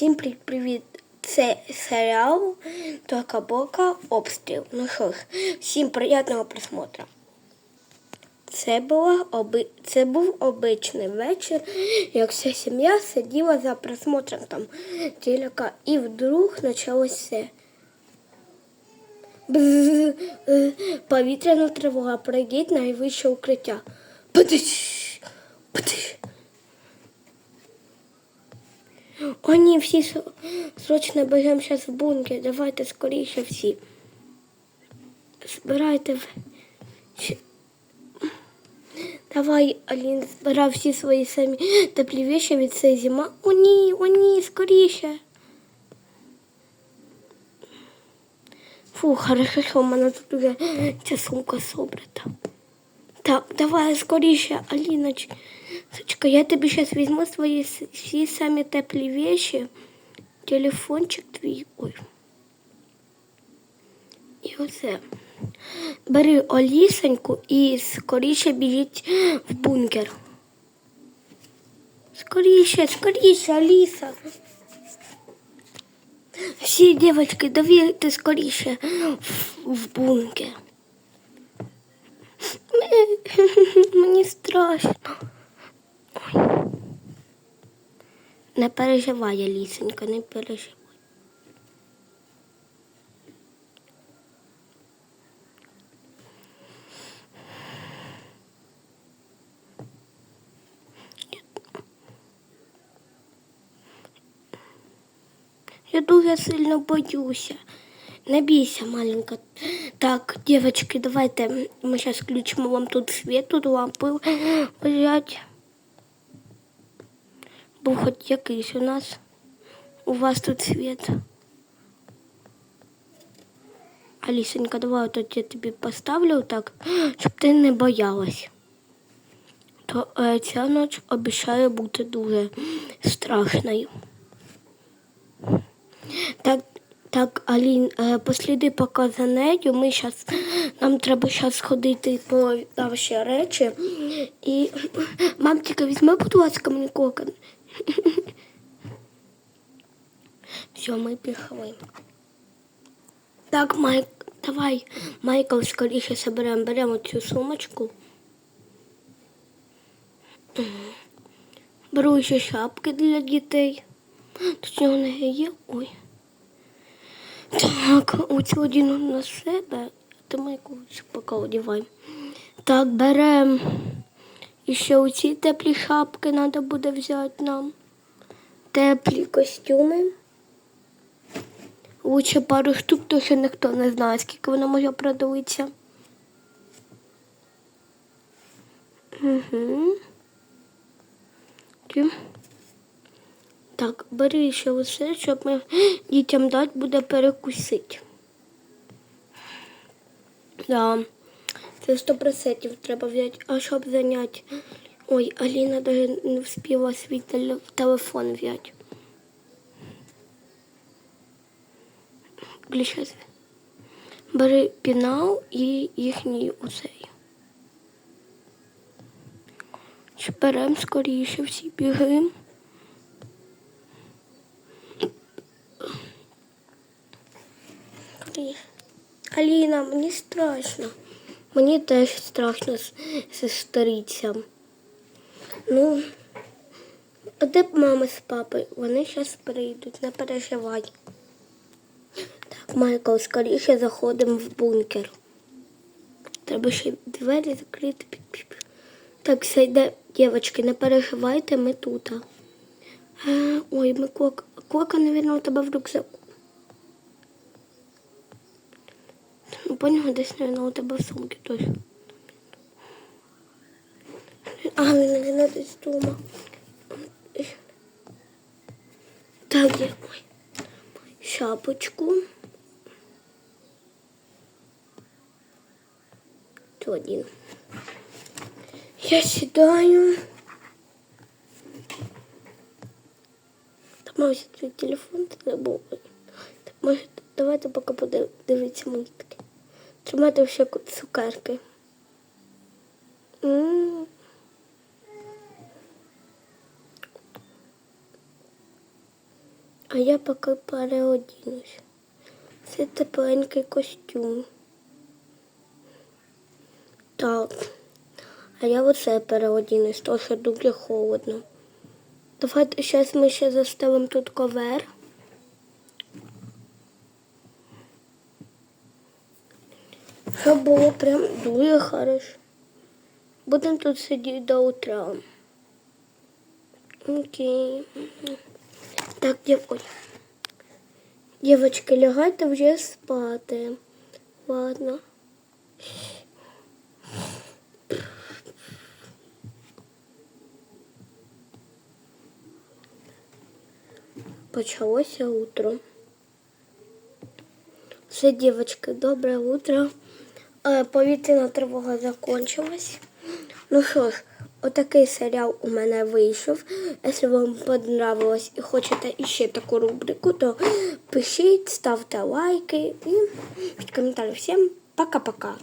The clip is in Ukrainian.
Всім привіт! Це серіал Тока Бока Обстріл. Ну що ж, всім приємного просмотру. Це, була оби... Це був обичний вечір, як вся сім'я сиділа за просмотром там телека, і вдруг почалося. Повітряна тривога, пройдіть найвище укриття. Бдиш, бдиш. О, ні, всі срочно бежимо зараз в бункер. Давайте скоріше всі. Збирайте. Давай, Алін, збирай всі свої самі теплі віші від цієї зима. О, ні, о, ні, скоріше. Фу, хорошо, що в мене тут вже ця сумка собрата. Так, давай скоріше, Аліноч. Сучка, я тобі зараз візьму свої с- всі самі теплі віші. Телефончик твій. Ой. І оце. Бери Олісеньку і скоріше біжіть в бункер. Скоріше, скоріше, Аліса. Всі дівчатки, давайте скоріше в бункер. Мені страшно. Ой. Не переживай, Алісенька, не переживай. Я дуже сильно боюся. Не бійся, маленька. Так, девочки, давайте ми зараз включимо вам тут світ, тут лампи лежать. Був хоч якийсь у нас. У вас тут світ. Алісенька, давай тут я тобі поставлю так, щоб ти не боялась. То е, ця ніч обіцяє бути дуже страшною. Так, так, Алін, е, посліди поки за нею. Ми щас, нам треба зараз сходити по наші речі. І мамчика, візьми, будь ласка, мені кокон. Все, ми пішли. Так, Майк, давай, Майкл, скоріше соберемо, беремо цю сумочку. Беру ще шапки для дітей. Тут нього не є. Ой. Так, оцю одіну на себе. Ти майку поки одівай. Так, беремо. І ще оці теплі шапки треба буде взяти нам. Теплі костюми. Лучше пару штук, то що ніхто не знає, скільки вона може продаватися. Угу. Так, бери ще усе, щоб ми дітям дати буде перекусити. Да, сто процентів треба взяти. А щоб зайняти? Ой, Аліна навіть не встигла свій телефон взяти. Глічай. Бери пінал і їхній оцей. Беремо скоріше всі бігаємо. Аліна, мені страшно. Мені теж страшно з сестрицям. Ну, а де б мама з папою? Вони зараз прийдуть, не переживай. Так, Майкл, скоріше заходимо в бункер. Треба ще двері закрити. Так, все йде, дівчатки, не переживайте, ми тут. Ой, ми кока. Кока, мабуть, у тебе в рюкзаку. Ну, поняла, десь, мабуть, у тебе в сумці точно. А, він не десь дома. Так, я ой. Шапочку. То один. Я сідаю. Та може твій телефон ти забув. Так, може, давайте поки подивитися мультики. Тримайте ще цукерки. М. А я поки переодінусь. Це тепленький костюм. Так. А я оце переодінусь, тому що дуже холодно. Давайте зараз ми ще заставимо тут ковер. Щоб було прям дуже хорошо. Будемо тут сидіти до утра. Окей. Так, дів... Ой. Дівочки, лягайте вже спати. Ладно. Почалося утро. Все, дівчатки, добре утро. Е, Повітряна тривога закончилась. Ну що ж, отакий серіал у мене вийшов. Якщо вам понравилось і хочете іще таку рубрику, то пишіть, ставте лайки і під коментарі. Всім пока-пока.